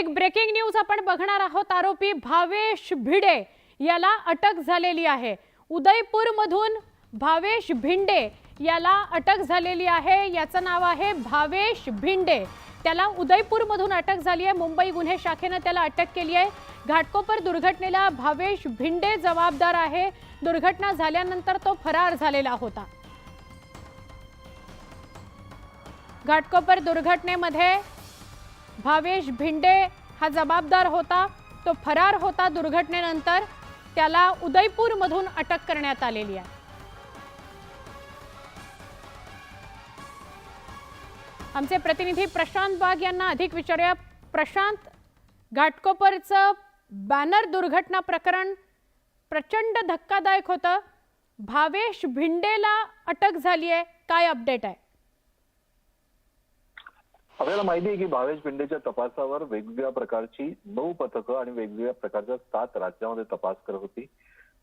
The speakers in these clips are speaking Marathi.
एक ब्रेकिंग न्यूज आपण बघणार आहोत. आरोपी भावेश भिडे याला अटक झालेली आहे. उदयपूरमधून भावेश भिंडे याला अटक झालेली आहे. याचं नाव आहे भावेश भिंडे. त्याला उदयपूरमधून अटक झाली आहे. मुंबई गुन्हे शाखेनं त्याला अटक केली आहे. घाटकोपर दुर्घटनेला भावेश भिंडे जबाबदार आहे. दुर्घटना झाल्यानंतर तो फरार झालेला होता. घाटकोपर दुर्घटनेमध्ये भावेश भिंडे हा जबाबदार होता. तो फरार होता दुर्घटनेनंतर. त्याला उदयपूरमधून अटक करण्यात आलेली आहे. आमचे प्रतिनिधी प्रशांत बाग यांना अधिक विचारूया. प्रशांत घाटकोपरचं बॅनर दुर्घटना प्रकरण प्रचंड धक्कादायक होतं. भावेश भिंडेला अटक झाली आहे काय अपडेट आहे? आपल्याला माहिती आहे की भावेश पिंडेच्या तपासावर वेगवेगळ्या प्रकारची नऊ पथकं आणि वेगवेगळ्या प्रकारच्या सात राज्यामध्ये तपास करत होती.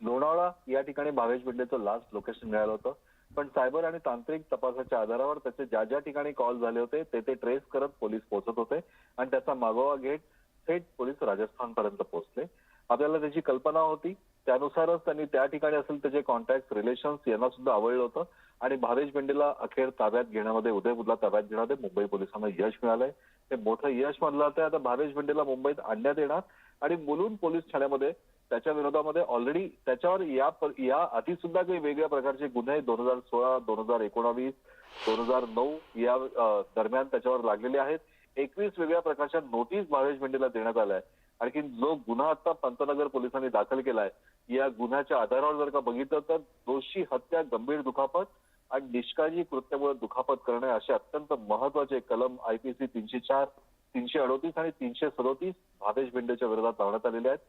लोणावळा या ठिकाणी भावेश पिंडेचं लास्ट लोकेशन मिळालं होतं. पण सायबर आणि तांत्रिक तपासाच्या आधारावर त्याचे ज्या ज्या ठिकाणी कॉल झाले होते ते ते ट्रेस करत पोलीस पोहोचत होते आणि त्याचा मागोवा घेत थेट पोलीस राजस्थानपर्यंत पोहोचले. आपल्याला त्याची कल्पना होती. त्यानुसारच त्यांनी त्या ठिकाणी असेल त्याचे कॉन्टॅक्ट रिलेशन्स यांना सुद्धा आवडलं होतं. आणि भावेश बेंडेला अखेर ताब्यात घेण्यामध्ये उदयपूरला ताब्यात घेण्यामध्ये मुंबई पोलिसांना यश मिळालंय. ते मोठं यश म्हणलं जातं आता भावेश बेंडेला मुंबईत आणण्यात येणार. आणि मुलुंड पोलीस ठाण्यामध्ये त्याच्या विरोधामध्ये ऑलरेडी त्याच्यावर या या आधी सुद्धा काही वेगळ्या प्रकारचे गुन्हे दोन हजार सोळा दोन हजार एकोणावीस दोन हजार नऊ या दरम्यान त्याच्यावर लागलेले आहेत. एकवीस वेगळ्या प्रकारच्या नोटीस भावेश बेंडेला देण्यात आल्या. आहे आणखी जो गुन्हा आता पंतनगर पोलिसांनी दाखल केलाय या गुन्ह्याच्या आधारावर जर का बघितलं तर दोषी हत्या गंभीर दुखापत आणि निष्काळजी कृत्यामुळे दुखापत करणे असे अत्यंत महत्त्वाचे कलम आयपीसी तीनशे चार तीनशे अडोतीस आणि तीनशे सदोतीस भावेश बेंडेच्या विरोधात लावण्यात आलेले आहेत.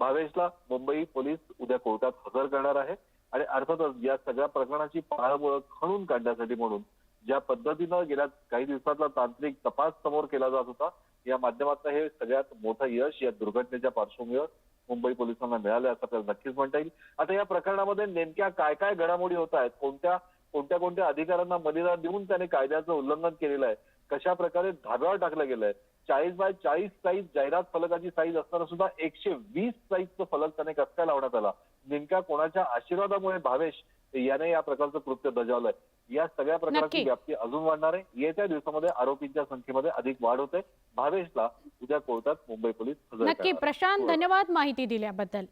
भावेशला मुंबई पोलीस उद्या कोर्टात हजर करणार आहे आणि अर्थातच या सगळ्या प्रकरणाची पाळमुळं खणून काढण्यासाठी म्हणून ज्या पद्धतीनं गेल्या काही दिवसातला तांत्रिक तपास समोर केला जात होता या माध्यमातून हे सगळ्यात मोठं यश या दुर्घटनेच्या पार्श्वभूमीवर मुंबई पोलिसांना मिळाले असं आपल्याला नक्कीच म्हणता येईल. आता या प्रकरणामध्ये नेमक्या काय काय घडामोडी होत आहेत? कोणत्या कोणत्या कोणत्या अधिकाऱ्यांना मदिरा देऊन त्याने कायद्याचं उल्लंघन केलेलं आहे? कशा प्रकारे धाब्यावर टाकलं गेलंय? चाळीस बाय चाळीस साईज जाहिरात फलकाची साईज असताना सुद्धा एकशे वीस साईजचं फलक त्याने कसं लावण्यात आला? नेमक्या कोणाच्या आशीर्वादामुळे भावेश याने या प्रकारचं कृत्य बजावलंय या सगळ्या प्रकारची. व्याप्ती अजून वाढणार आहे. येत्या दिवसामध्ये आरोपींच्या संख्येमध्ये अधिक वाढ होते. भावेशला उद्या कोर्टात मुंबई पोलीस नक्की. प्रशांत धन्यवाद माहिती दिल्याबद्दल.